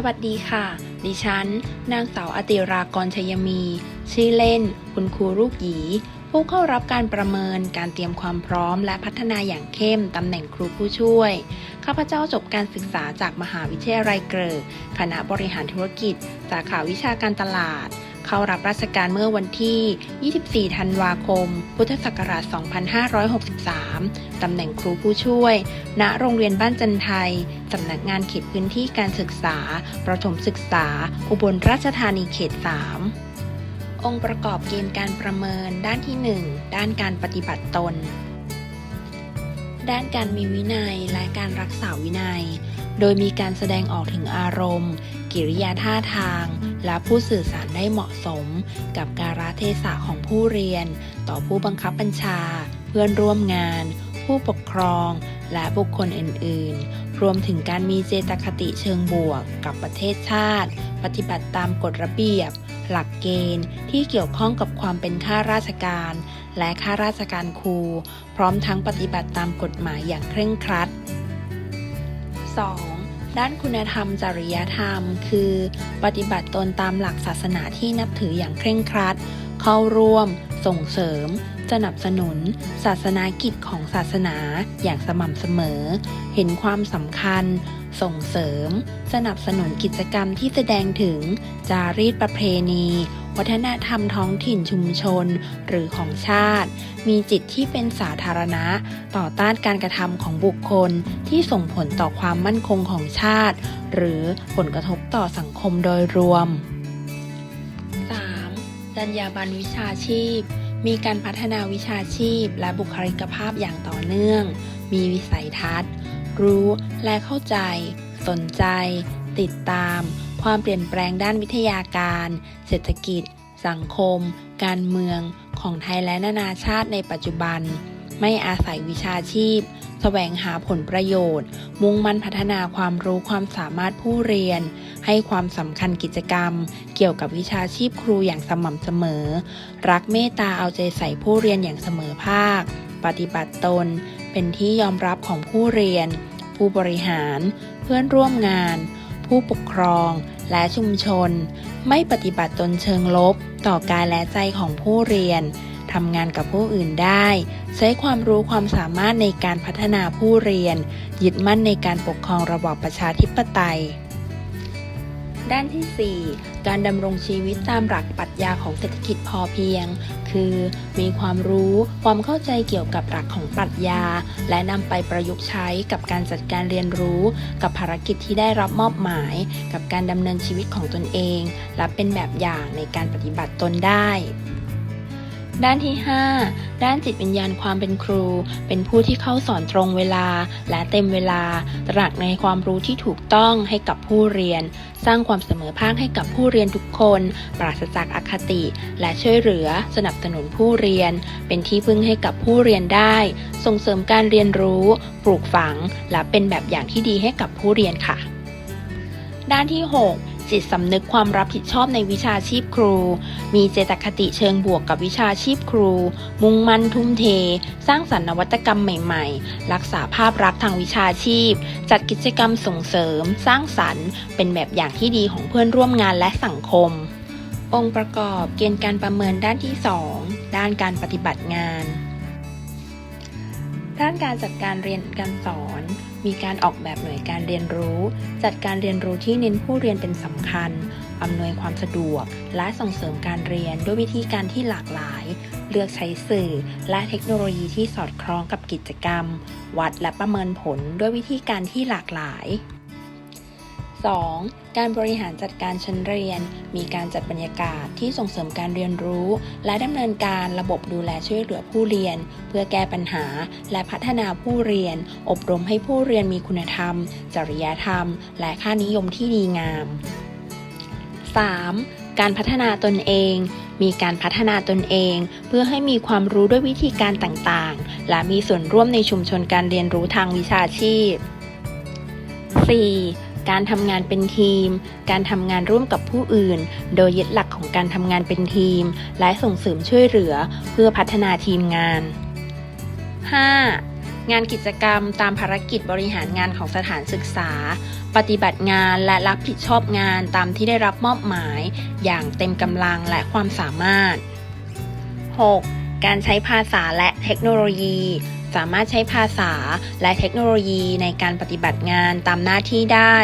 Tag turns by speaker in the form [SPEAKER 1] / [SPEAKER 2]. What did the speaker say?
[SPEAKER 1] สวัสดีค่ะ ดิฉัน นางสาวอติรากรชัยมี ชื่อเล่น คุณครูลูกหยี ผู้เข้ารับการประเมินการเตรียมความพร้อมและพัฒนาอย่างเข้มตำแหน่งครูผู้ช่วย ข้าพเจ้าจบการศึกษาจากมหาวิทยาลัยเกริกคณะบริหารธุรกิจ สาขาวิชาการตลาด เข้ารับราชการเมื่อวันที่ 24 ธันวาคม พุทธศักราช 2563 ตำแหน่งครูผู้ช่วย ณ โรงเรียนบ้านจันไทย สำนักงานเขตพื้นที่การศึกษา ประถมศึกษา อุบลราชธานีเขต 3องค์ประกอบเกณฑ์การประเมินด้านที่ 1 ด้านการปฏิบัติตน ด้านการมีวินัยและการรักษาวินัย โดยมีการแสดงออกถึงอารมณ์ กิริยาท่าทาง และผู้สื่อสารได้เหมาะสม กับการะเทศะของผู้เรียน ต่อผู้บังคับบัญชา เพื่อนร่วมงาน ผู้ปกครอง และบุคคลอื่น ๆ รวมถึงการมีเจตคติเชิงบวก กับประเทศชาติ ปฏิบัติตามกฎระเบียบ หลักเกณฑ์ที่เกี่ยวข้องกับความเป็นข้าราชการ และข้าราชการครู พร้อมทั้งปฏิบัติตามกฎหมายอย่างเคร่งครัด 2. ด้านคุณธรรมจริยธรรม คือ ปฏิบัติตนตามหลักศาสนาที่นับถืออย่างเคร่งครัด เข้าร่วม ส่งเสริม สนับสนุน ศาสนากิจของศาสนาอย่างสม่ำเสมอ เห็นความสำคัญ ส่งเสริม สนับสนุนกิจกรรมที่แสดงถึง จารีตประเพณี วัฒนธรรมท้องถิ่นชุมชน หรือของชาติ มีจิตที่เป็นสาธารณะ ต่อต้านการกระทำของบุคคลที่ส่งผลต่อความมั่นคงของชาติ หรือผลกระทบต่อสังคมโดยรวม 3. จรรยาบรรณวิชาชีพ มีการพัฒนาวิชาชีพและบุคลิกภาพอย่างต่อเนื่อง มีวิสัยทัศน์ รู้และเข้าใจ สนใจ ติดตาม ความเปลี่ยนแปลงด้านวิทยาการ เศรษฐกิจ สังคม การเมือง ของไทยและนานาชาติในปัจจุบัน ไม่อาศัยวิชาชีพ แสวงหาผลประโยชน์ มุ่งมั่นพัฒนาความรู้ความสามารถผู้เรียน ให้ความสำคัญกิจกรรม เกี่ยวกับวิชาชีพครูอย่างสม่ำเสมอ รักเมตตาเอาใจใส่ผู้เรียนอย่างเสมอภาค ปฏิบัติตน เป็นที่ยอมรับของผู้เรียน ผู้บริหาร เพื่อนร่วมงาน ผู้ปกครอง และชุมชน ไม่ปฏิบัติตนเชิงลบ ต่อกายและใจของผู้เรียน ทำงานกับผู้อื่นได้ ใช้ความรู้ความสามารถในการพัฒนาผู้เรียน ยึดมั่นในการปกครองระบอบประชาธิปไตย ด้านที่ 4 การดำรงชีวิตตามหลักปรัชญาของเศรษฐกิจพอเพียง คือมีความรู้ความเข้าใจเกี่ยวกับหลักของปรัชญา และนำไปประยุกต์ใช้กับการจัดการเรียนรู้ กับภารกิจที่ได้รับมอบหมาย กับการดำเนินชีวิตของตนเอง และเป็นแบบอย่างในการปฏิบัติตนได้ ด้านที่ 5 ด้านจิตวิญญาณความเป็นครู เป็นผู้ที่เข้าสอนตรงเวลา และเต็มเวลา ตรักในความรู้ที่ถูกต้องให้กับผู้เรียน สร้างความเสมอภาคให้กับผู้เรียนทุกคน ปราศจากอคติ และช่วยเหลือ สนับสนุนผู้เรียน เป็นที่พึ่งให้กับผู้เรียนได้ ส่งเสริมการเรียนรู้ ปลูกฝัง และเป็นแบบอย่างที่ดีให้กับผู้เรียนค่ะ ด้านที่ 6 จิตสำนึกความรับผิดชอบในวิชาชีพครู มีเจตคติเชิงบวกกับวิชาชีพครู มุ่งมั่นทุ่มเท สร้างสรรค์นวัตกรรมใหม่ๆ รักษาภาพลักษณ์ทางวิชาชีพ จัดกิจกรรมส่งเสริม สร้างสรรค์ เป็นแบบอย่างที่ดีของเพื่อนร่วมงานและสังคม องค์ประกอบเกณฑ์การประเมินด้านที่ 2 ด้านการปฏิบัติงาน ด้านการจัดการเรียนการสอน มีการออกแบบหน่วยการเรียนรู้ จัดการเรียนรู้ที่เน้นผู้เรียนเป็นสำคัญ อำนวยความสะดวก และส่งเสริมการเรียนด้วยวิธีการที่หลากหลาย เลือกใช้สื่อ และเทคโนโลยีที่สอดคล้องกับกิจกรรม วัดและประเมินผลด้วยวิธีการที่หลากหลาย 2. การบริหารจัดการชั้นเรียน มีการจัดบรรยากาศที่ส่งเสริมการเรียนรู้ และดำเนินการระบบดูแลช่วยเหลือผู้เรียน เพื่อแก้ปัญหา และพัฒนาผู้เรียน อบรมให้ผู้เรียนมีคุณธรรม จริยธรรม และค่านิยมที่ดีงาม 3. การพัฒนาตนเอง มีการพัฒนาตนเอง เพื่อให้มีความรู้ด้วยวิธีการต่างๆ และมีส่วนร่วมในชุมชนการเรียนรู้ทางวิชาชีพ 4. การทำงานเป็นทีม การทำงานร่วมกับผู้อื่น โดยยึดหลักของการทำงานเป็นทีม และส่งเสริมช่วยเหลือเพื่อพัฒนาทีมงาน 5. งานกิจกรรมตามภารกิจบริหารงานของสถานศึกษา ปฏิบัติงานและรับผิดชอบงานตามที่ได้รับมอบหมาย อย่างเต็มกำลังและความสามารถ 6. การใช้ภาษาและเทคโนโลยี สามารถใช้ภาษาและเทคโนโลยีในการปฏิบัติงานตามหน้าที่ได้